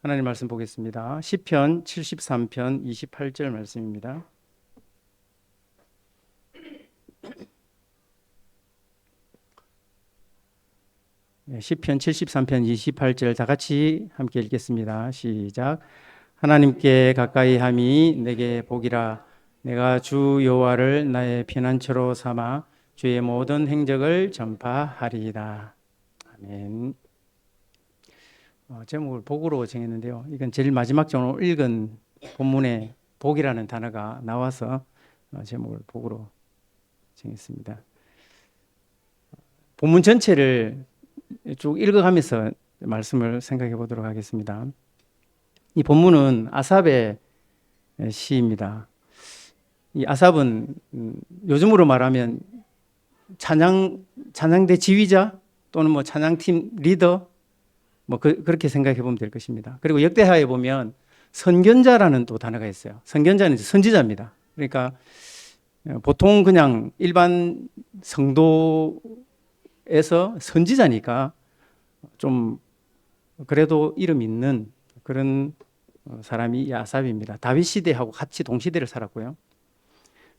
하나님 말씀 보겠습니다. 시편 73편 28절 말씀입니다. 네, 시편 73편 28절 다 같이 함께 읽겠습니다. 시작. 하나님께 가까이 함이 내게 복이라 내가 주 여호와를 나의 피난처로 삼아 주의 모든 행적을 전파하리이다. 아멘. 어, 제목을 복으로 정했는데요. 이건 제일 마지막 전으로 읽은 본문에 복이라는 단어가 나와서 어, 제목을 복으로 정했습니다. 본문 전체를 쭉 읽어가면서 말씀을 생각해 보도록 하겠습니다. 이 본문은 아삽의 시입니다. 이 아삽은 음, 요즘으로 말하면 찬양 찬양대 지휘자 또는 뭐 찬양팀 리더 뭐 그, 그렇게 생각해 보면 될 것입니다. 그리고 역대하에 보면 선견자라는 또 단어가 있어요. 선견자는 선지자입니다. 그러니까 어, 보통 그냥 일반 성도에서 선지자니까 좀 그래도 이름 있는 그런 어, 사람이 이 아삽입니다. 다윗 시대하고 같이 동시대를 살았고요.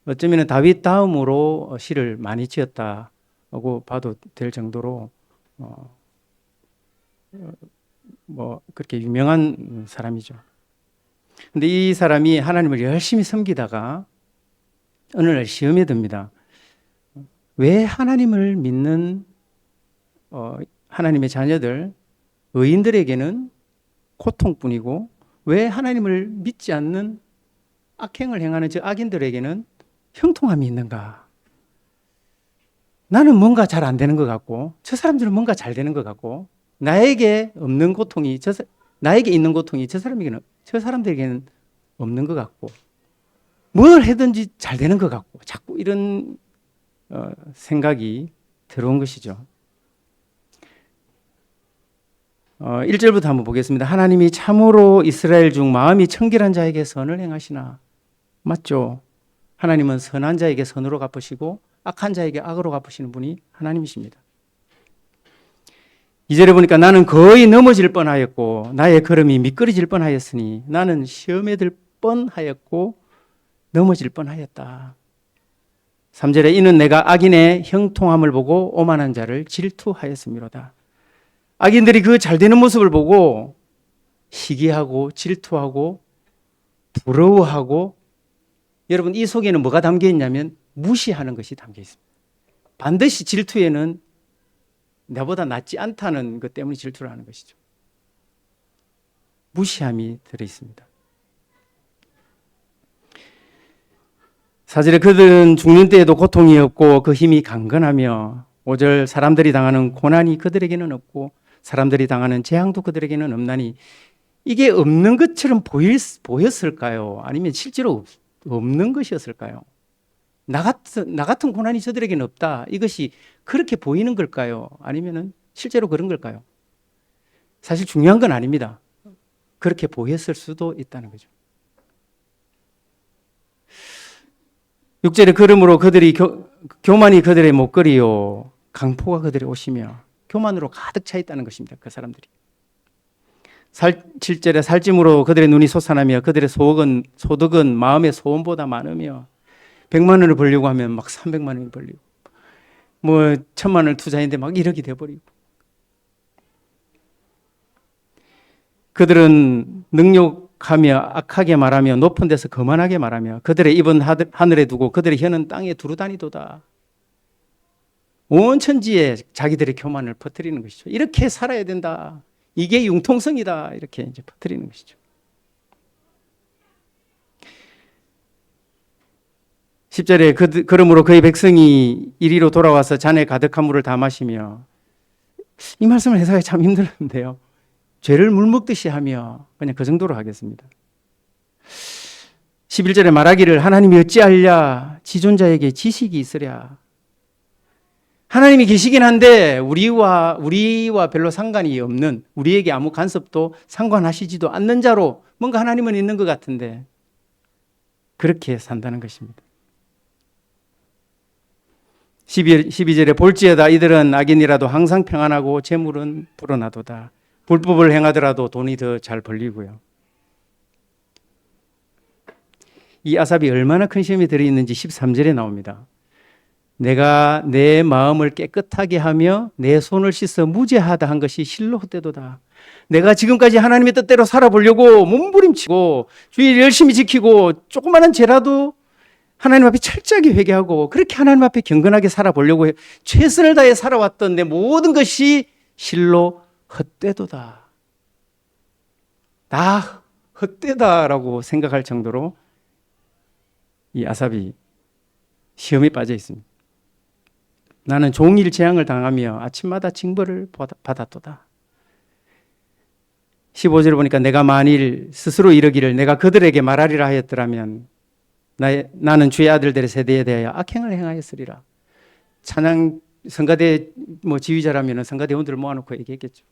어쩌면 다윗 다음으로 시를 많이 지었다고 봐도 될 정도로 어, 뭐 그렇게 유명한 사람이죠. 근데 이 사람이 하나님을 열심히 섬기다가 어느 날 시험에 듭니다. 왜 하나님을 믿는 어, 하나님의 자녀들 의인들에게는 고통뿐이고 왜 하나님을 믿지 않는 악행을 행하는 저 악인들에게는 형통함이 있는가? 나는 뭔가 잘 안 되는 것 같고 저 사람들은 뭔가 잘 되는 것 같고 나에게 없는 고통이 저 사- 나에게 있는 고통이 저 사람에게는 저 사람들에게는 없는 것 같고 뭘 해든지 잘 되는 것 같고 자꾸 이런 어, 생각이 들어온 것이죠. 어, 1절부터 한번 보겠습니다. 하나님이 참으로 이스라엘 중 마음이 청결한 자에게 선을 행하시나 맞죠? 하나님은 선한 자에게 선으로 갚으시고 악한 자에게 악으로 갚으시는 분이 하나님이십니다. 이절에 보니까 나는 거의 넘어질 뻔하였고 나의 걸음이 미끄러질 뻔하였으니 나는 시험에 들 뻔하였고 넘어질 뻔하였다. 3절에 이는 내가 악인의 형통함을 보고 오만한 자를 질투하였음이로다. 악인들이 그 잘 되는 모습을 보고 시기하고 질투하고 부러워하고 여러분 이 속에는 뭐가 담겨 있냐면 무시하는 것이 담겨 있습니다. 반드시 질투에는 나보다 낫지 않다는 것 때문에 질투를 하는 것이죠. 무시함이 들어 있습니다. 사실에 그들은 죽는 때에도 고통이 없고 그 힘이 강건하며 오절 사람들이 당하는 고난이 그들에게는 없고 사람들이 당하는 재앙도 그들에게는 없나니 이게 없는 것처럼 보였을까요? 아니면 실제로 없, 없는 것이었을까요? 나 같은, 나 같은 고난이 저들에게는 없다. 이것이 그렇게 보이는 걸까요? 아니면은 실제로 그런 걸까요? 사실 중요한 건 아닙니다. 그렇게 보였을 수도 있다는 거죠. 6절에 그러므로 그들이 교, 교만이 그들의 목걸이요 강포가 그들의 옷이며 교만으로 가득 차 있다는 것입니다. 그 사람들이. 살, 7절에 살찜으로 그들의 눈이 솟아나며 그들의 소득은, 소득은 마음의 소원보다 많으며 100만 원을 벌려고 하면 막 300만 원을 벌리고 뭐 천만 원을 투자했는데 막 1억이 돼버리고. 그들은 능욕하며 악하게 말하며 높은 데서 거만하게 말하며 그들의 입은 하늘에 두고 그들의 혀는 땅에 두루 다니도다. 온 천지에 자기들의 교만을 퍼뜨리는 것이죠. 이렇게 살아야 된다. 이게 융통성이다. 이렇게 이제 퍼뜨리는 것이죠 십절에 그, 그러므로 그의 백성이 이리로 돌아와서 잔에 가득한 물을 다 마시며 이 말씀을 해석하기 참 힘들었는데요. 죄를 물 먹듯이 하며 그냥 그 정도로 하겠습니다. 11절에 말하기를 하나님이 어찌하랴 지존자에게 지식이 있으랴 하나님이 계시긴 한데 우리와 우리와 별로 상관이 없는 우리에게 아무 간섭도 상관하시지도 않는 자로 뭔가 하나님은 있는 것 같은데 그렇게 산다는 것입니다. 12, 12절에 볼지어다 이들은 악인이라도 항상 평안하고 재물은 불어나도다. 불법을 행하더라도 돈이 더 잘 벌리고요. 이 아삽이 얼마나 큰 시험에 들어있는지 13절에 나옵니다. 내가 내 마음을 깨끗하게 하며 내 손을 씻어 무죄하다 한 것이 실로 헛되도다. 내가 지금까지 하나님의 뜻대로 살아보려고 몸부림치고 주일 열심히 지키고 조그마한 죄라도 하나님 앞에 철저하게 회개하고 그렇게 하나님 앞에 경건하게 살아보려고 해. 최선을 다해 살아왔던 내 모든 것이 실로 헛되도다. 다 헛되다라고 생각할 정도로 이 아삽이 시험에 빠져 있습니다. 나는 종일 재앙을 당하며 아침마다 징벌을 받았도다. 15절 보니까 내가 만일 스스로 이르기를 내가 그들에게 말하리라 하였더라면 나의, 나는 주의 아들들의 세대에 대하여 악행을 행하였으리라. 찬양 성가대 뭐 지휘자라면 성가대원들을 모아놓고 얘기했겠죠.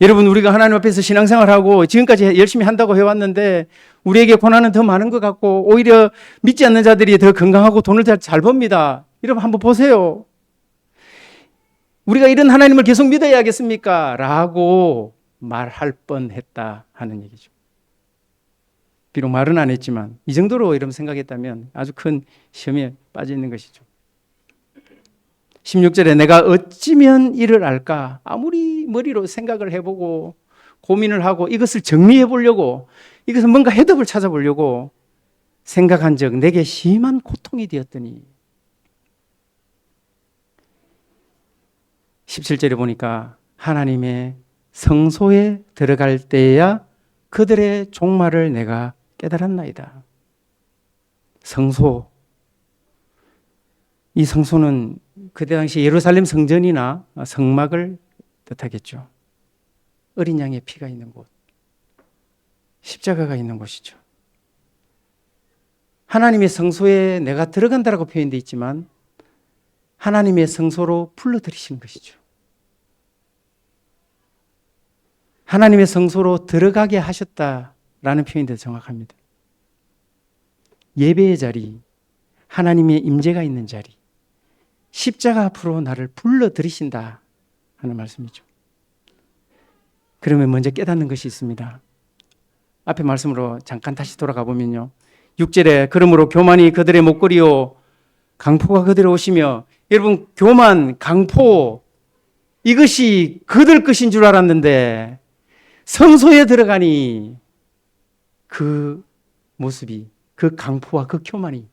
여러분 우리가 하나님 앞에서 신앙생활하고 지금까지 열심히 한다고 해왔는데 우리에게 고난은 더 많은 것 같고 오히려 믿지 않는 자들이 더 건강하고 돈을 잘, 잘 법니다. 여러분 한번 보세요. 우리가 이런 하나님을 계속 믿어야겠습니까? 라고 말할 뻔했다 하는 얘기죠. 비록 말은 안 했지만 이 정도로 여러분 생각했다면 아주 큰 시험에 빠져 있는 것이죠. 16절에 내가 어찌면 이를 알까? 아무리 머리로 생각을 해보고 고민을 하고 이것을 정리해 보려고 이것을 뭔가 해답을 찾아보려고 생각한 적 내게 심한 고통이 되었더니 17절에 보니까 하나님의 성소에 들어갈 때야 그들의 종말을 내가 깨달았나이다. 성소. 이 성소는 그때 당시 예루살렘 성전이나 성막을 뜻하겠죠. 어린 양의 피가 있는 곳. 십자가가 있는 곳이죠. 하나님의 성소에 내가 들어간다라고 표현되어 있지만 하나님의 성소로 불러들이시는 것이죠. 하나님의 성소로 들어가게 하셨다 라는 표현이 더 정확합니다. 예배의 자리, 하나님의 임재가 있는 자리, 십자가 앞으로 나를 불러 들이신다 하는 말씀이죠. 그러면 먼저 깨닫는 것이 있습니다. 앞에 말씀으로 잠깐 다시 돌아가 보면요. 6절에 그러므로 교만이 그들의 목걸이요 강포가 그들에 오시며 여러분 교만 강포 이것이 그들 것인 줄 알았는데 성소에 들어가니 그 모습이 그 강포와 그 교만이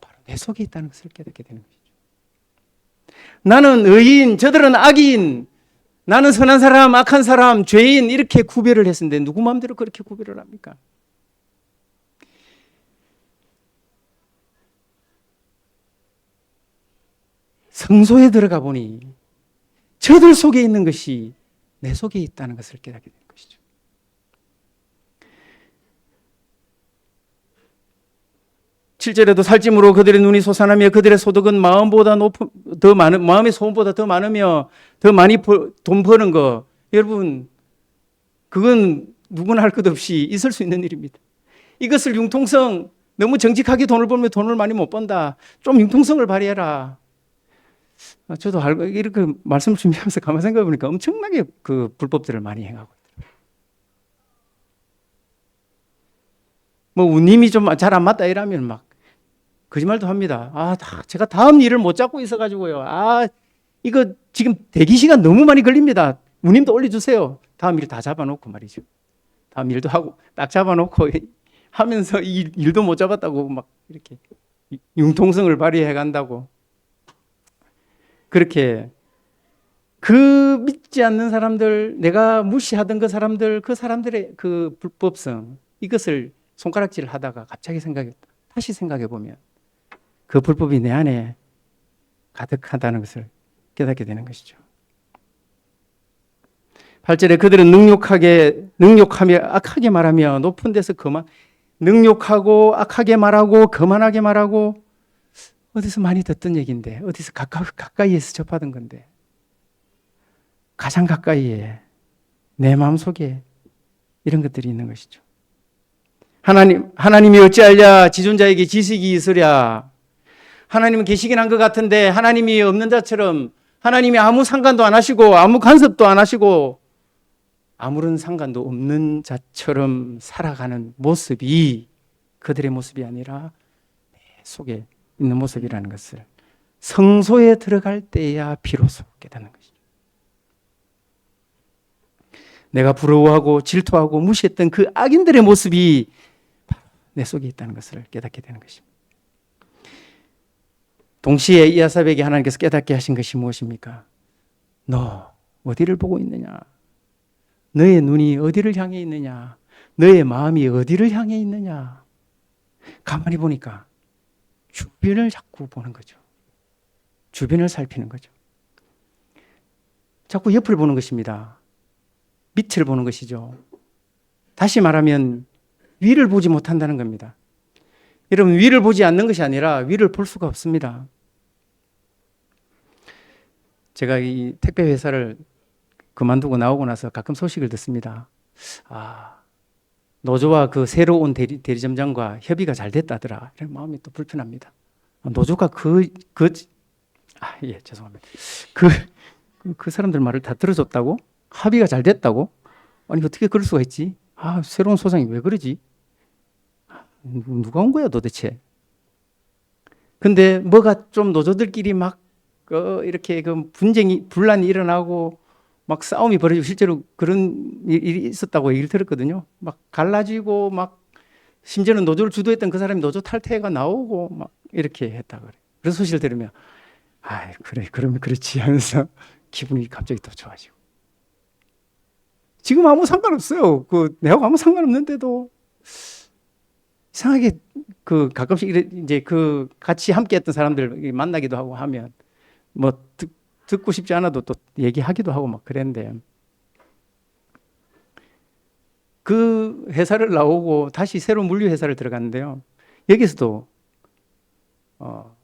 바로 내 속에 있다는 것을 깨닫게 되는 것이죠. 나는 의인, 저들은 악인, 나는 선한 사람, 악한 사람, 죄인 이렇게 구별을 했는데 누구 마음대로 그렇게 구별을 합니까? 성소에 들어가 보니 저들 속에 있는 것이 내 속에 있다는 것을 깨닫게 됩니다. 7절에도 살찜으로 그들의 눈이 솟아나며 그들의 소득은 마음보다 높음 더 많은 마음의 소원보다 더 많으며 더 많이 벌, 돈 버는 거 여러분 그건 누구나 할 것 없이 있을 수 있는 일입니다. 이것을 융통성 너무 정직하게 돈을 벌면 돈을 많이 못 번다. 좀 융통성을 발휘해라. 아, 저도 알고 이렇게 말씀을 준비하면서 가만 생각해 보니까 엄청나게 그 불법들을 많이 행하고 뭐 운임이 좀 잘 안 맞다 이러면 막 거짓말도 합니다. 아, 다 제가 다음 일을 못 잡고 있어 가지고요. 아, 이거 지금 대기 시간 너무 많이 걸립니다. 운임도 올려 주세요. 다음 일 다 잡아 놓고 말이죠. 다음 일도 하고 딱 잡아 놓고 하면서 이 일도 못 잡았다고 막 이렇게 융통성을 발휘해 간다고 그렇게 그 믿지 않는 사람들, 내가 무시하던 그 사람들, 그 사람들의 그 불법성, 이것을 손가락질 하다가 갑자기 생각해, 다시 생각해 보면 그 불법이 내 안에 가득하다는 것을 깨닫게 되는 것이죠. 8절에 그들은 능욕하게, 능욕하며 악하게 말하며 높은 데서 그만, 능욕하고 악하게 말하고 거만하게 말하고 어디서 많이 듣던 얘기인데 어디서 가까, 가까이에서 접하던 건데 가장 가까이에 내 마음속에 이런 것들이 있는 것이죠. 하나님 하나님이 어찌하랴 지존자에게 지식이 있으랴 하나님은 계시긴 한 것 같은데 하나님이 없는 자처럼 하나님이 아무 상관도 안 하시고 아무 간섭도 안 하시고 아무런 상관도 없는 자처럼 살아가는 모습이 그들의 모습이 아니라 내 속에 있는 모습이라는 것을 성소에 들어갈 때야 비로소 깨닫는 것이죠. 내가 부러워하고 질투하고 무시했던 그 악인들의 모습이 내 속에 있다는 것을 깨닫게 되는 것입니다. 동시에 이아삽에게 하나님께서 깨닫게 하신 것이 무엇입니까? 너 어디를 보고 있느냐? 너의 눈이 어디를 향해 있느냐? 너의 마음이 어디를 향해 있느냐? 가만히 보니까 주변을 자꾸 보는 거죠. 주변을 살피는 거죠. 자꾸 옆을 보는 것입니다. 밑을 보는 것이죠. 다시 말하면 위를 보지 못한다는 겁니다. 여러분 위를 보지 않는 것이 아니라 위를 볼 수가 없습니다. 제가 이 택배 회사를 그만두고 나오고 나서 가끔 소식을 듣습니다. 아 노조와 그 새로 온 대리, 대리점장과 협의가 잘 됐다더라. 이런 마음이 또 불편합니다. 노조가 그, 그, 아, 예, 죄송합니다. 그, 그, 그 사람들 말을 다 들어줬다고? 합의가 잘 됐다고? 아니, 어떻게 그럴 수가 있지? 아, 새로운 소장이 왜 그러지? 누- 누가 온 거야, 도대체? 근데 뭐가 좀 노조들끼리 막, 어, 이렇게 그 분쟁이, 분란이 일어나고 막 싸움이 벌어지고 실제로 그런 일- 일이 있었다고 얘기를 들었거든요. 막 갈라지고 막 심지어는 노조를 주도했던 그 사람이 노조 탈퇴가 나오고 막 이렇게 했다 그래. 그런 소식을 들으면 아 그래 그러면 그렇지 하면서 기분이 갑자기 더 좋아지고 지금 아무 상관없어요. 그 내하고 아무 상관없는데도 이상하게 그 가끔씩 이래 이제 그 같이 함께 했던 사람들 만나기도 하고 하면 뭐 듣, 듣고 싶지 않아도 또 얘기하기도 하고 막 그랬는데 그 회사를 나오고 다시 새로운 물류 회사를 들어갔는데요. 여기서도 어,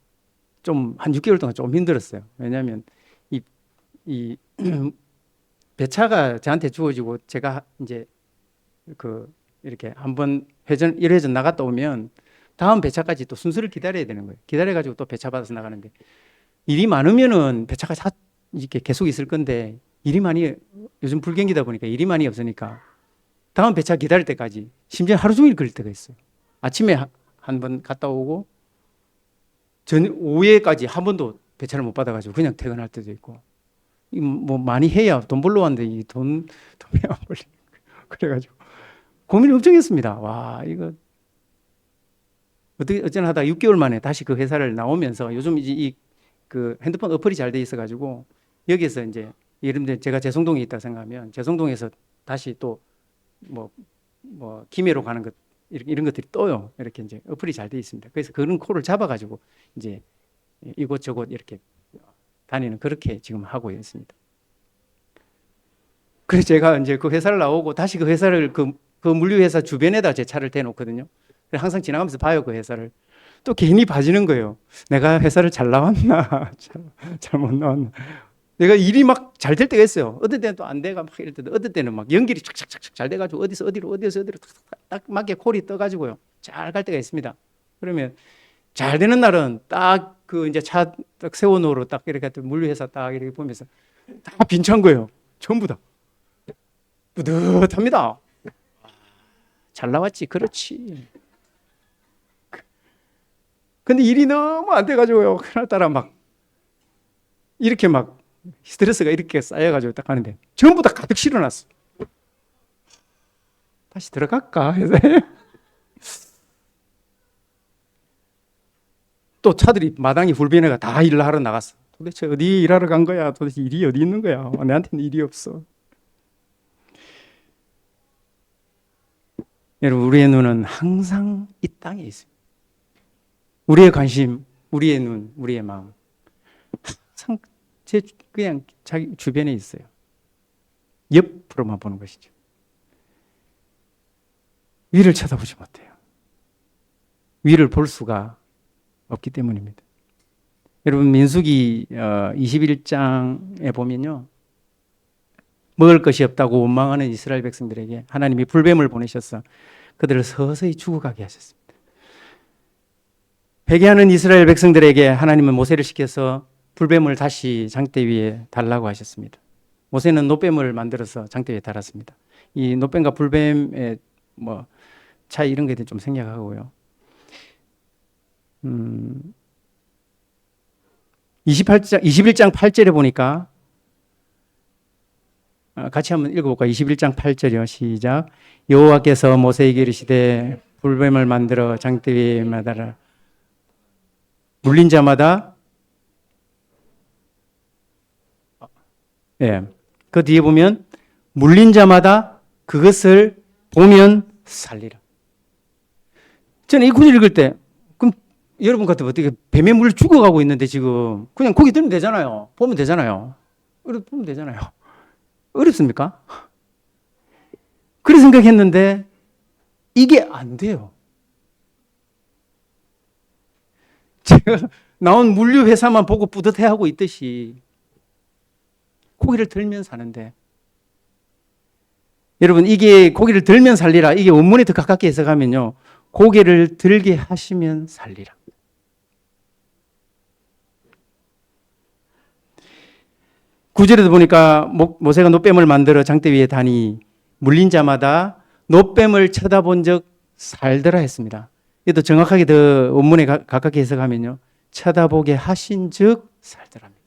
좀 한 6개월 동안 좀 힘들었어요. 왜냐하면 이, 이 배차가 저한테 주어지고 제가 이제 그 이렇게 한번 회전 1회전 나갔다 오면 다음 배차까지 또 순서를 기다려야 되는 거예요. 기다려가지고 또 배차 받아서 나가는데 일이 많으면은 배차가 다 이렇게 계속 있을 건데 일이 많이 요즘 불경기다 보니까 일이 많이 없으니까 다음 배차 기다릴 때까지 심지어 하루 종일 걸릴 때가 있어요. 아침에 한 번 갔다 오고 전 오후에까지 한 번도 배차를 못 받아가지고 그냥 퇴근할 때도 있고 이뭐 많이 해야 돈 벌러 왔는데 이돈 돈이 안 벌리는 거예요. 그래가지고 고민을 엄청 했습니다. 와 이거 어떻게 어쩌나 하다 6개월 만에 다시 그 회사를 나오면서 요즘 이제 이 그 핸드폰 어플이 잘 돼 있어 가지고 여기에서 이제 예를 들면 제가 재성동에 있다 생각하면 재성동에서 다시 또 뭐, 뭐, 김해로 가는 것, 이런, 것들이 떠요. 이렇게 이제 어플이 잘 돼 있습니다. 그래서 그런 콜을 잡아 가지고 이제 이곳저곳 이렇게 다니는 그렇게 지금 하고 있습니다. 그래서 제가 이제 그 회사를 나오고 다시 그 회사를 그, 그 물류회사 주변에다 제 차를 대놓거든요. 항상 지나가면서 봐요, 그 회사를. 또 괜히 봐지는 거예요. 내가 회사를 잘 나왔나, 잘못 나왔나. 내가 일이 막 잘 될 때가 있어요. 어떨 때는 또 안 돼가 막 이럴 때도 어떨 때는 막 연결이 착착착착 잘 돼가지고 어디서 어디로 어디서 어디로 딱 맞게 콜이 떠가지고요. 잘 갈 때가 있습니다. 그러면 잘 되는 날은 딱 그 이제 차 딱 세워놓으러 딱 이렇게 또 물류회사 딱 이렇게 보면서 다 빈찬 거예요. 전부 다. 뿌듯합니다. 잘 나왔지. 그렇지. 근데 일이 너무 안 돼가지고요. 그날따라 막 이렇게 막 스트레스가 이렇게 쌓여가지고 딱 하는데 전부 다 가득 실어놨어. 다시 들어갈까 해서 또 차들이 마당이 불변해가 다 일을 하러 나갔어. 도대체 어디 일하러 간 거야? 도대체 일이 어디 있는 거야? 내한테는 일이 없어. 여러분 우리의 눈은 항상 이 땅에 있습니다. 우리의 관심, 우리의 눈, 우리의 마음 항상 제 그냥 자기 주변에 있어요. 옆으로만 보는 것이죠. 위를 쳐다보지 못해요. 위를 볼 수가 없기 때문입니다. 여러분 민수기 21장에 보면요. 먹을 것이 없다고 원망하는 이스라엘 백성들에게 하나님이 불뱀을 보내셔서 그들을 서서히 죽어가게 하셨습니다. 회개하는 이스라엘 백성들에게 하나님은 모세를 시켜서 불뱀을 다시 장대 위에 달라고 하셨습니다. 모세는 노뱀을 만들어서 장대 위에 달았습니다. 이 노뱀과 불뱀의 뭐 차이 이런 대해 좀 생략하고요. 음, 28장, 21장 8절에 보니까 아, 같이 한번 읽어볼까요? 21장 8절이요. 시작. 여호와께서 모세에게 이르시되 불뱀을 만들어 장대 위에 마다라 물린 자마다 예. 그 뒤에 보면 물린 자마다 그것을 보면 살리라. 저는 이 구절 읽을 때 그럼 여러분 같으면 어떻게 뱀에 물 죽어가고 있는데 지금 그냥 고기 들면 되잖아요. 보면 되잖아요. 보면 되잖아요. 어렵습니까? 그래 생각했는데 이게 안 돼요. 제가 나온 물류 회사만 보고 뿌듯해하고 있듯이 고기를 들면 사는데 여러분 이게 고기를 들면 살리라 이게 원문에 더 가깝게 해석하면요 고기를 들게 하시면 살리라 구절에도 보니까 모- 모세가 노뱀을 만들어 장대 위에 다니 물린 자마다 노뱀을 쳐다본 적 살더라 했습니다. 이도 정확하게 더 원문에 가, 가깝게 해석하면요 쳐다보게 하신 즉 살더랍니다.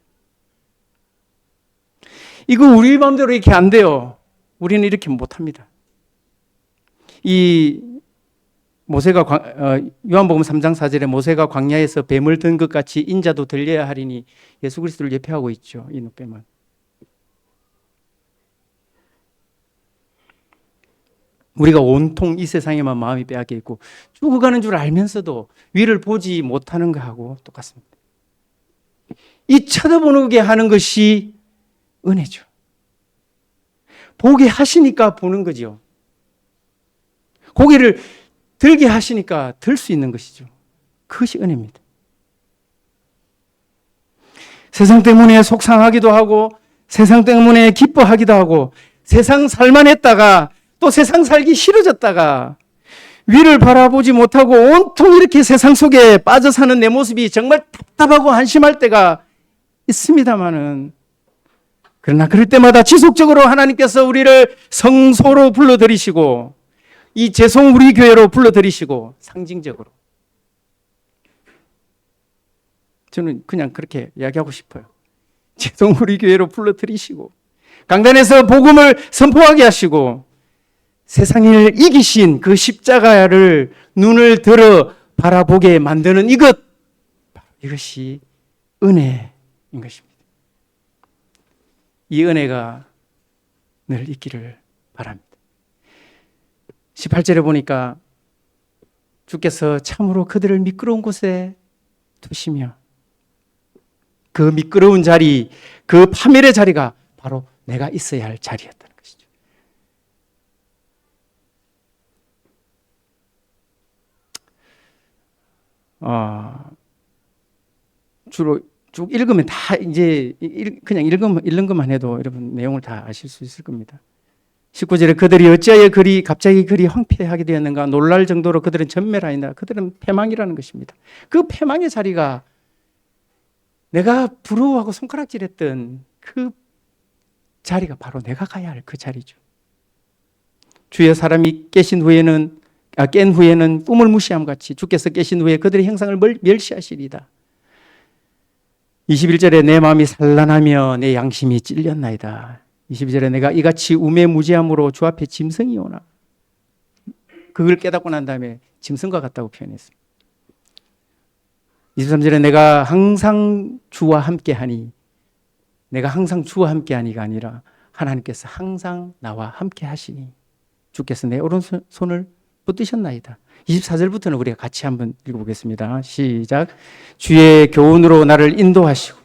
이거 우리 마음대로 이렇게 안 돼요. 우리는 이렇게 못합니다. 이 모세가 광- 어, 요한복음 3장 4절에 모세가 광야에서 뱀을 든 것 같이 인자도 들려야 하리니 예수 그리스도를 예표하고 있죠. 이 노뱀은. 우리가 온통 이 세상에만 마음이 빼앗겨 있고 죽어가는 줄 알면서도 위를 보지 못하는 것하고 똑같습니다. 이 쳐다보게 하는 것이 은혜죠. 보게 하시니까 보는 거죠. 고개를 들게 하시니까 들 수 있는 것이죠. 그것이 은혜입니다. 세상 때문에 속상하기도 하고 세상 때문에 기뻐하기도 하고 세상 살만했다가 또 세상 살기 싫어졌다가 위를 바라보지 못하고 온통 이렇게 세상 속에 빠져 사는 내 모습이 정말 답답하고 한심할 때가 있습니다만은 그러나 그럴 때마다 지속적으로 하나님께서 우리를 성소로 불러들이시고 이 재성 우리 교회로 불러들이시고 상징적으로 저는 그냥 그렇게 이야기하고 싶어요. 재성 우리 교회로 불러들이시고 강단에서 복음을 선포하게 하시고 세상을 이기신 그 십자가를 눈을 들어 바라보게 만드는 이것 이것이 은혜인 것입니다. 이 은혜가 늘 있기를 바랍니다. 18절에 보니까 주께서 참으로 그들을 미끄러운 곳에 두시며 그 미끄러운 자리, 그 파멸의 자리가 바로 내가 있어야 할 자리였다는 것이죠. 어, 주로 쭉 읽으면 다 이제 읽- 그냥 읽으면, 읽는 것만 해도 여러분 내용을 다 아실 수 있을 겁니다. 19절에 그들이 어찌하여 그리 갑자기 그리 황폐하게 되었는가 놀랄 정도로 그들은 전멸하였다. 그들은 패망이라는 것입니다. 그 패망의 자리가 내가 부러워하고 손가락질했던 그 자리가 바로 내가 가야 할 그 자리죠. 주의 사람이 깨신 후에는 아, 깬 후에는 꿈을 무시함 같이 주께서 깨신 후에 그들의 형상을 멸- 멸시하시리다. 21절에 내 마음이 산란하며 내 양심이 찔렸나이다. 22절에 내가 이같이 우매무지함으로 주 앞에 짐승이 오나. 그걸 깨닫고 난 다음에 짐승과 같다고 표현했습니다. 23절에 내가 항상 주와 함께 하니 내가 항상 주와 함께 하니가 아니라 하나님께서 항상 나와 함께 하시니 주께서 내 오른손을 붙드셨나이다. 24절부터는 우리가 같이 한번 읽어보겠습니다. 시작. 주의 교훈으로 나를 인도하시고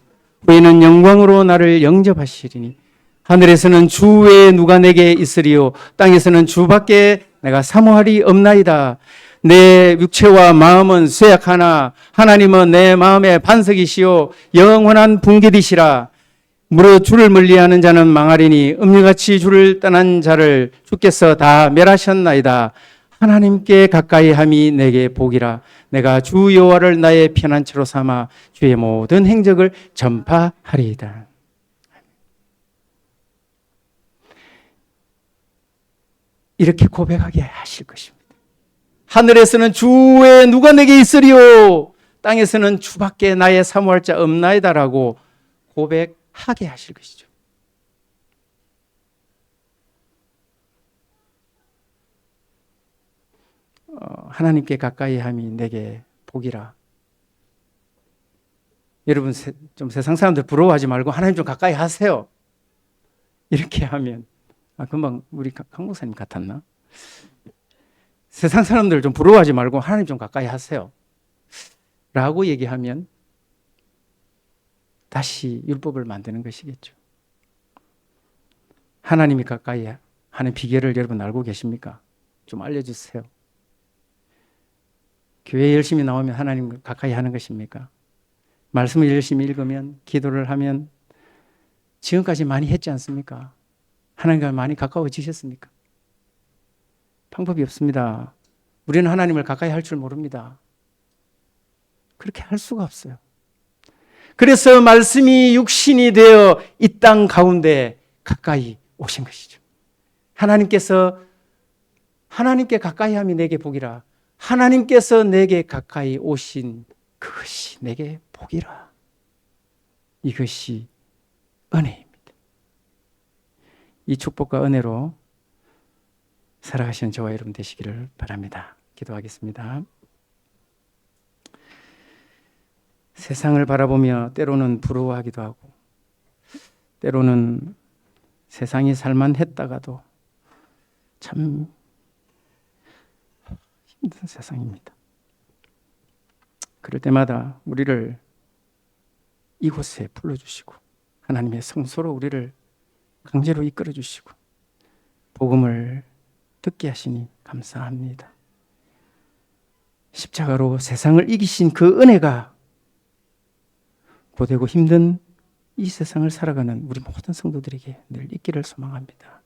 후에는 영광으로 나를 영접하시리니 하늘에서는 주 외에 누가 내게 있으리요 땅에서는 주밖에 내가 사모할이 없나이다. 내 육체와 마음은 쇠약하나 하나님은 내 마음의 반석이시요 영원한 붕괴디시라. 무릇 주를 멀리하는 자는 망하리니 음녀같이 주를 떠난 자를 주께서 다 멸하셨나이다. 하나님께 가까이 함이 내게 복이라 내가 주 여호와를 나의 편안처로 삼아 주의 모든 행적을 전파하리이다. 이렇게 고백하게 하실 것입니다. 하늘에서는 주의 누가 내게 있으리요 땅에서는 주밖에 나의 사모할 자 없나이다라고 고백하게 하실 것이죠. 어, 하나님께 가까이 함이 내게 복이라. 여러분 세- 좀 세상 사람들 부러워하지 말고 하나님 좀 가까이 하세요. 이렇게 하면 아 금방 우리 강- 강 목사님 같았나? 세상 사람들 좀 부러워하지 말고 하나님 좀 가까이 하세요. 라고 얘기하면 다시 율법을 만드는 것이겠죠. 하나님이 가까이 하는 비결을 여러분 알고 계십니까? 좀 알려주세요. 교회 열심히 나오면 하나님 가까이 하는 것입니까? 말씀을 열심히 읽으면, 기도를 하면, 지금까지 많이 했지 않습니까? 하나님과 많이 가까워지셨습니까? 방법이 없습니다. 우리는 하나님을 가까이 할 줄 모릅니다. 그렇게 할 수가 없어요. 그래서 말씀이 육신이 되어 이 땅 가운데 가까이 오신 것이죠. 하나님께서 하나님께 가까이 함이 내게 복이라. 하나님께서 내게 가까이 오신 그것이 내게 복이라. 이것이 은혜입니다. 이 축복과 은혜로 살아가시는 저와 여러분 되시기를 바랍니다. 기도하겠습니다. 세상을 바라보며 때로는 부러워하기도 하고, 때로는 세상이 살만했다가도 참 세상입니다. 그럴 때마다 우리를 이곳에 불러주시고, 하나님의 성소로 우리를 강제로 이끌어 주시고, 복음을 듣게 하시니 감사합니다. 십자가로 세상을 이기신 그 은혜가 고되고 힘든 이 세상을 살아가는 우리 모든 성도들에게 늘 있기를 소망합니다.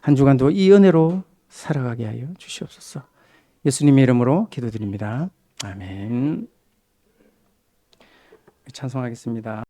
한 주간도 이 은혜로 살아가게 하여 주시옵소서. 예수님의 이름으로 기도드립니다. 아멘. 찬송하겠습니다.